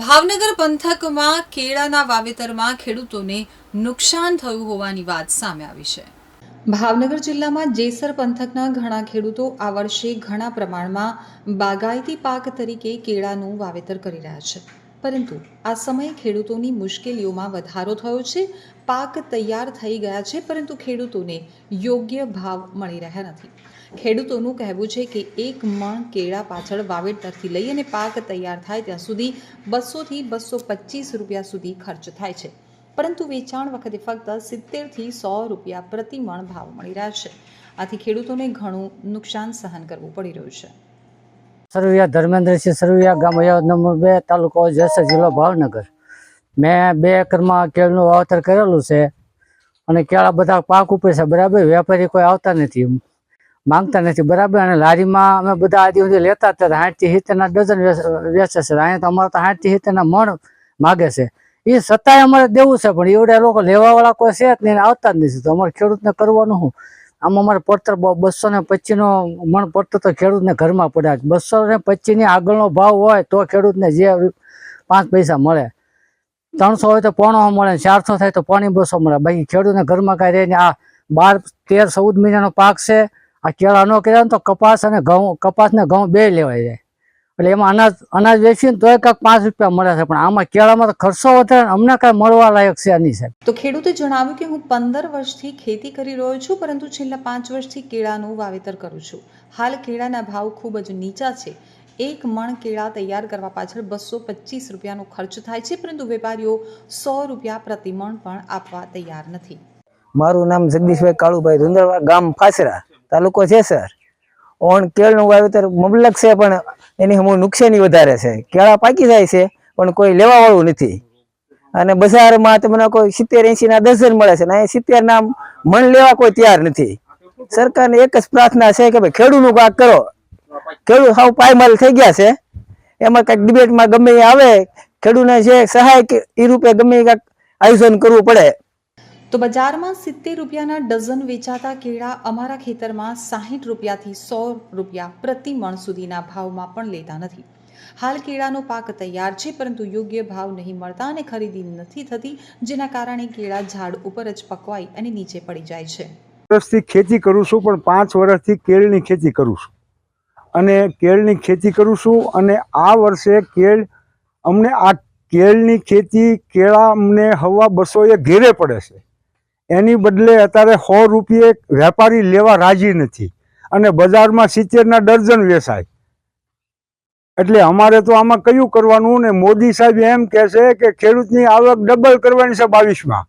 ભાવનગર પંથકમાં કેળાના વાવેતરમાં ખેડૂતોને નુકસાન થયું હોવાની વાત સામે આવી છે. ભાવનગર જિલ્લામાં જેસર પંથકના ઘણા ખેડૂતો આ વર્ષે ઘણા પ્રમાણમાં બાગાયતી પાક તરીકે કેળાનું વાવેતર કરી રહ્યા છે. પરંતુ આ સમયે ખેડૂતોની મુશ્કેલીઓમાં વધારો થયો છે. પાક તૈયાર થઈ ગયા છે, પરંતુ ખેડૂતોને યોગ્ય ભાવ મળી રહ્યા નથી. ખેડૂતોનું કહેવું છે કે એક મણ કેળા પાછળ વાવેતરથી લઈ અને પાક તૈયાર થાય ત્યાં સુધી બસોથી બસો પચીસ રૂપિયા સુધી ખર્ચ થાય છે. પરંતુ વેચાણ વખતે ફક્ત સિત્તેરથી સો રૂપિયા પ્રતિ મણ ભાવ મળી રહ્યા છે. આથી ખેડૂતોને ઘણું નુકસાન સહન કરવું પડી રહ્યું છે. સરવૈયા ધર્મેન્દ્રસિંહ સરવૈયા ગામ અયાવદ નંબર બે, તાલુકો જેસર જિલ્લો ભાવનગર. મેં બે એકરમાં કેળનું વાવતર કરેલું છે અને કેળા બધા પાક ઉપર છે, બરાબર? વેપારી કોઈ આવતા નથી માંગતા નથી. બરાબર? અને લારીમાં અમે બધા આદિ સુધી લેતા હતા, સાઠથી સિત્તેરના ડઝન વેચ- છે. અહીંયા તો અમારે તો સાઠથી સિત્તેરના મણ માગે છે. એ છતાંય અમારે દેવું છે, પણ એવડા લોકો લેવાવાળા કોઈ છે જ નહીં આવતા જ નથી. તો અમારે ખેડૂતને કરવાનું શું? આમ અમારે પડતર બસો ને પચીસનો મણ પડતર તો ખેડૂતને ઘરમાં પડ્યા છે બસો ને પચીસની આગળનો ભાવ હોય તો ખેડૂતને જે પાંચ પૈસા મળે. ત્રણસો હોય તો પોણો મળે, ચારસો થાય તો પોણી બસો મળે. બાકી ખેડૂતને ઘરમાં કાંઈ રહે આ બાર, તેર, ચૌદ મહિનાનો પાક છે. આ કેળા ન કર્યા ને તો કપાસ અને ઘઉં કપાસ ને ઘઉં બે લેવાય જાય. એટલે એમાં અનાજ અનાજ વેચીને તોય કાંઈક પાંચ રૂપિયા મળે છે. પણ આમાં કેળામાં તો ખર્ચો વધારે અમને કાંઈ મળવા લાયક છે નહીં સાહેબ. તો ખેડૂતે જણાવ્યું કે હું પંદર વર્ષથી ખેતી કરી રહ્યો છું પરંતુ છેલ્લા પાંચ વર્ષથી કેળાનું વાવેતર કરું છું. હાલ કેળાના ભાવ ખૂબ જ નીચા છે. એક મણ કેળા તૈયાર કરવા પાછળ બસો પચીસ રૂપિયાનો ખર્ચ થાય છે પરંતુ વેપારીઓ સો રૂપિયા પ્રતિ મણ પણ આપવા તૈયાર નથી. મારું નામ જગદીશભાઈ કાળુભાઈ ધુંદરવા ગામ ફાસરા. તાલુકો છે, સર? ઓણ કેળનું વાવેતર મબલક છે, પણ એની હમું નુકસાની વધારે છે. કેળા પાકી જાય છે, પણ કોઈ લેવાવાળું નથી. અને બજારમાં તમને કોઈ સિત્તેર એંસી ના ડઝન મળે છે ને અહીંયા સિત્તેર ના મણ લેવા કોઈ તૈયાર નથી. સરકારને એક જ પ્રાર્થના છે કે ભાઈ ખેડૂતનું કાંક કરો. ખેડૂત સાવ પાયમાલ થઈ ગયા છે. એમાં કંઈક ડિબેટમાં ગમે આવે. ખેડૂતને જે સહાય એ રૂપે ગમે કાંઈક આયોજન કરવું પડે. તો બજારમાં સિત્તેર રૂપિયાના ડઝન વેચાતા કેળા અમારા ખેતરમાં સાહીઠ રૂપિયાથી સો રૂપિયા પ્રતિ મણ સુધીના ભાવમાં પણ લેતા નથી. હાલ કેળાનો પાક તૈયાર છે, પરંતુ યોગ્ય ભાવ નહીં મળતા અને ખરીદી નથી થતી, જેના કારણે કેળા ઝાડ ઉપર જ પકવાઈ અને નીચે પડી જાય છે. વર્ષથી ખેતી કરું છું, પણ પાંચ વર્ષથી કેળની ખેતી કરું છું. અને કેળની ખેતી કરું છું અને આ વર્ષે કેળ અમને આ કેળની ખેતી, કેળા અમને હવા બસો એ ઘેરે પડે છે. એની બદલે અત્યારે સો રૂપિયે વેપારી લેવા રાજી નથી. અને બજારમાં સિત્તેરના ડર્જન વેચાય. એટલે અમારે તો આમાં કયું કરવાનું ને મોદી સાહેબ એમ કહે છે કે ખેડૂતની આવક ડબલ કરવાની છે બાવીસમાં.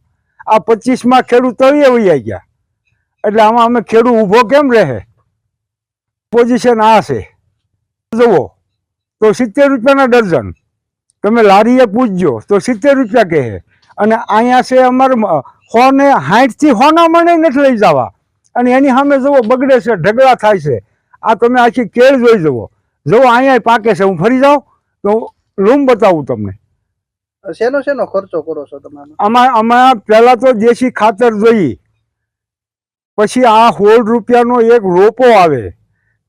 આ પચીસમાં ખેડૂત તળિયે વૈયા ગયા. એટલે આમાં અમે ખેડૂત ઊભો કેમ રહે? પોઝિશન આ છે. જુઓ, તો સિત્તેર રૂપિયાના ડઝન તમે લારીએ પૂછજો, તો સિત્તેર રૂપિયા કહે. અને અહીંયા છે અમારે હોને હાઈટથી હોના મને નથી લઈ જવા. અને એની સામે જુઓ બગડે છે ઢગલા થાય છે. આ તમે આખી કેળ જોઈ જુઓ. જુઓ અહીંયા પાકે છે. હું ફરી જાઉં તો લૂમ બતાવું તમને. શેનો શેનો ખર્ચો કરો છો તમે આમાં? આમાં પહેલાં તો દેશી ખાતર જોઈ. પછી આ હોળ રૂપિયાનો એક રોપો આવે.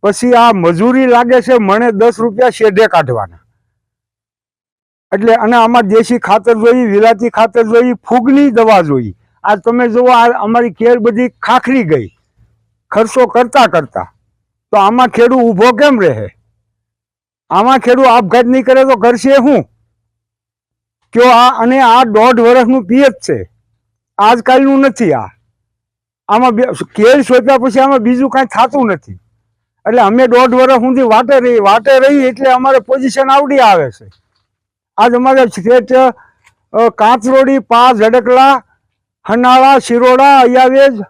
પછી આ મજૂરી લાગે છે મને દસ રૂપિયા શેઢે કાઢવાના. એટલે અને આમાં દેશી ખાતર જોઈ વિલાતી ખાતર જોઈ ફૂગની દવા જોઈ આ તમે જુઓ, આ અમારી કેળ બધી ખાખરી ગઈ. ખર્ચો કરતા કરતા. તો આમાં ખેડૂત ઊભો કેમ રહે? આમાં ખેડૂત આપઘાત નહીં કરે તો કરશે શું કયો આ, અને આ દોઢ વર્ષનું પિયત છે. આજકાલનું નથી આ. આમાં કેળ શોધ્યા પછી આમાં બીજું કાંઈ થતું નથી. એટલે અમે દોઢ વર્ષ સુધી વાટે રહી વાટે રહી એટલે અમારે પોઝિશન આવડી આવે છે. આજ અમારે સ્ટેટ કાંચરોડી, પાસ, ઝડકલા, હનાળા, શિરોડા અયાવેજ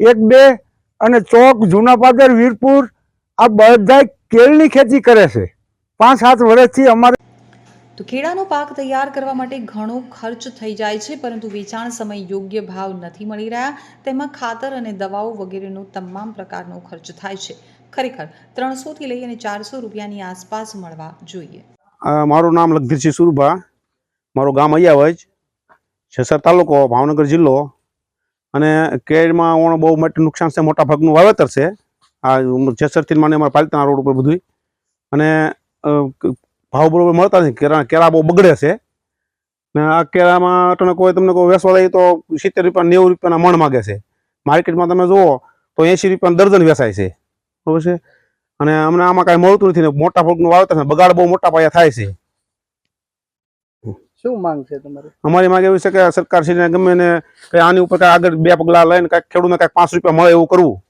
એક, બે અને ચોક, જૂના પાદર, વીરપુર, આ બધા કેળની ખેતી કરે છે. પાંચ, સાત વર્ષથી અમારે તો કેળાનો પાક તૈયાર કરવા માટે ઘણો ખર્ચ થઈ જાય છે, પરંતુ વેચાણ સમય યોગ્ય ભાવ નથી મળી રહ્યા. તેમાં ખાતર અને દવાઓ વગેરેનો તમામ પ્રકારનો ખર્ચ થાય છે. ખરેખર, ત્રણસોથી લઈ અને ચારસો રૂપિયાની આસપાસ મળવા જોઈએ. મારું નામ લખધીરસિંહ સુરભા. મારું ગામ અયાવજ છેસર તાલુકો ભાવનગર જિલ્લો. અને કેળમાં ઓણ બહુ મોટું નુકસાન છે, મોટા ભાગનું વાવેતર છે. આ છેસરથી મને અમારા પાલિતાણા રોડ ઉપર બધું અને ભાવ બરોબર મળતા નથી, કેરા કેળા બહુ બગડે છે. ને આ કેળામાં તમે કોઈ, તમને કોઈ વેસવા લઈ તો સિત્તેર રૂપિયા, નેવું રૂપિયાના મણ માગે છે. માર્કેટમાં તમે જુઓ તો એંશી રૂપિયાનું દર્જન વેચાય છે. બરોબર છે? અને અમને આમાં કાંઈ મળતું નથી ને મોટા ભાગનું નું છે બગાડ બહુ મોટા પાયા થાય છે. શું માંગ છે તમારી? અમારી માંગ એવી છે કે સરકાર શ્રીને ગમે ને કે આની ઉપર કાંઈ આગળ બે પગલાં લઈને કાંઈક ખેડૂતને કાંઈક પાંચ રૂપિયા મળે એવું કરવું.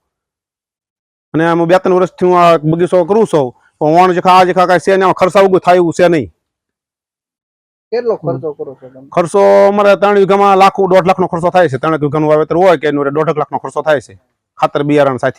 અને આમ બે ત્રણ વર્ષથી હું આ બગીચો કરું છું પણ વણ જે આ જે ખા કાંઈ છે ને ખર્ચા ઉગું થાય એવું છે નહીં. કેટલો ખર્ચો કરો છો તમે? ખર્ચો અમારે ત્રણ વીઘામાં લાખ દોઢ લાખનો ખર્ચો થાય છે. ત્રણ વીઘાનું વાવેતર હોય કે એનું દોઢ લાખનો ખર્ચો થાય છે. ખાતર બિયારણ સાથે.